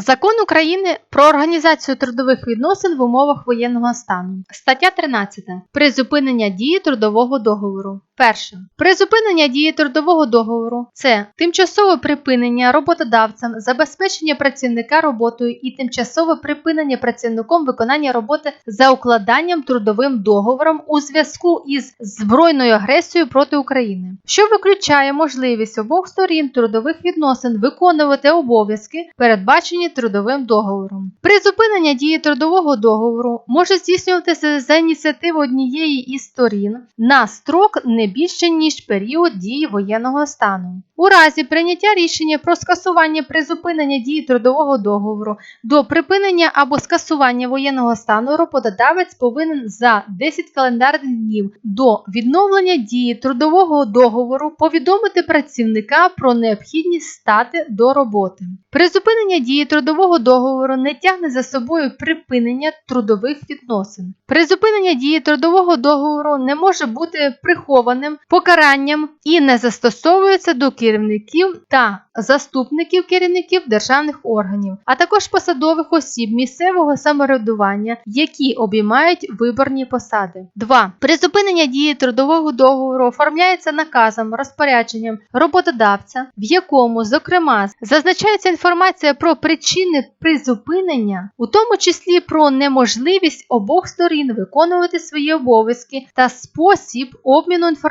Закон України про організацію трудових відносин в умовах воєнного стану. Стаття 13. Призупинення дії трудового договору. Перше. Призупинення дії трудового договору це тимчасове припинення роботодавцем, забезпечення працівника роботою і тимчасове припинення працівником виконання роботи за укладанням трудовим договором у зв'язку із збройною агресією проти України, що виключає можливість обох сторін трудових відносин виконувати обов'язки, передбачені трудовим договором. Призупинення дії трудового договору може здійснюватися за ініціативи однієї із сторін на строк не більше ніж період дії воєнного стану. У разі прийняття рішення про скасування призупинення дії трудового договору до припинення або скасування воєнного стану роботодавець повинен за 10 календарних днів до відновлення дії трудового договору повідомити працівника про необхідність стати до роботи. Призупинення дії трудового договору не тягне за собою припинення трудових відносин. Призупинення дії трудового договору не може бути прихованим покаранням і не застосовується до керівників та заступників керівників державних органів, а також посадових осіб місцевого самоврядування, які обіймають виборні посади. 2. Призупинення дії трудового договору оформляється наказом розпорядженням роботодавця, в якому, зокрема, зазначається інформація про причини призупинення, у тому числі про неможливість обох сторін виконувати свої обов'язки та спосіб обміну інформацією,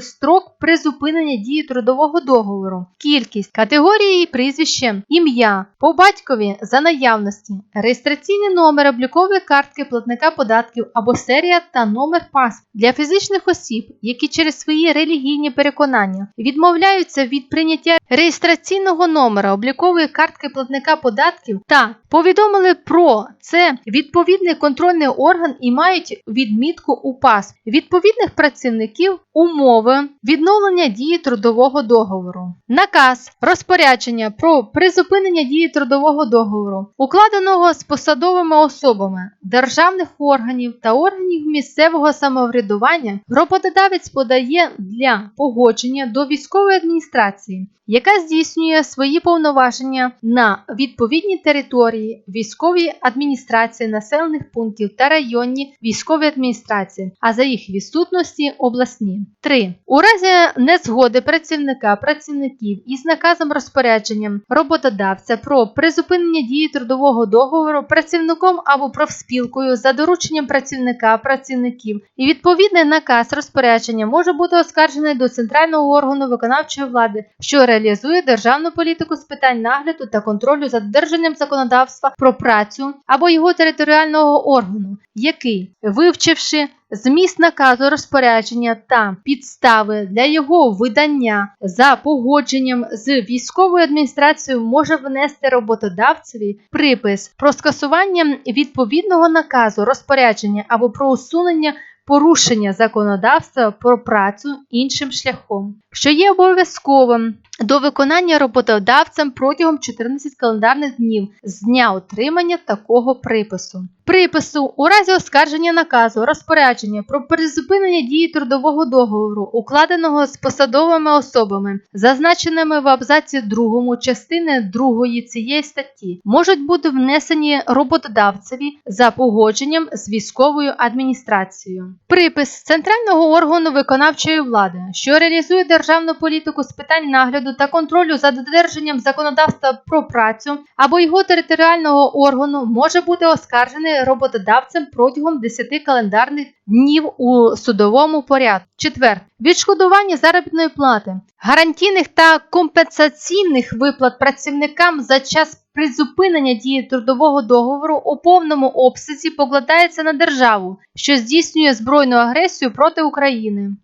строк призупинення дії трудового договору, кількість, категорії і прізвище, ім'я, по батькові за наявності, реєстраційний номер облікової картки платника податків або серія та номер паспорту для фізичних осіб, які через свої релігійні переконання відмовляються від прийняття реєстраційного номера облікової картки платника податків та повідомили про це відповідний контрольний орган і мають відмітку у ПАС. Відповідних працівників умови відновлення дії трудового договору. Наказ розпорядження про призупинення дії трудового договору, укладеного з посадовими особами державних органів та органів місцевого самоврядування, роботодавець подає для погодження до військової адміністрації, яка здійснює свої повноваження на відповідній території військової адміністрації населених пунктів та районні військові адміністрації, а за їх відсутності обласні. 3. У разі незгоди працівника працівників із наказом розпорядженням роботодавця про призупинення дії трудового договору працівником або профспілкою за дорученням працівника працівників і відповідний наказ розпорядження може бути оскаржений до центрального органу виконавчої влади, що реалізує державну політику з питань нагляду та контролю за додержанням законодавства про працю або його територіального органу, який, вивчивши зміст наказу розпорядження та підстави для його видання за погодженням з військовою адміністрацією може внести роботодавцеві припис про скасування відповідного наказу розпорядження або про усунення порушення законодавства про працю іншим шляхом, що є обов'язковим до виконання роботодавцем протягом 14 календарних днів з дня отримання такого припису. Припису у разі оскарження наказу розпорядження про призупинення дії трудового договору, укладеного з посадовими особами, зазначеними в абзаці 2 частини 2 цієї статті, можуть бути внесені роботодавцеві за погодженням з військовою адміністрацією. Припис центрального органу виконавчої влади, що реалізує державну політику з питань нагляду та контролю за додержанням законодавства про працю або його територіального органу, може бути оскаржений роботодавцем протягом 10 календарних днів у судовому порядку. Четвер. Відшкодування заробітної плати, гарантійних та компенсаційних виплат працівникам за час призупинення дії трудового договору у повному обсязі покладається на державу, що здійснює збройну агресію проти України.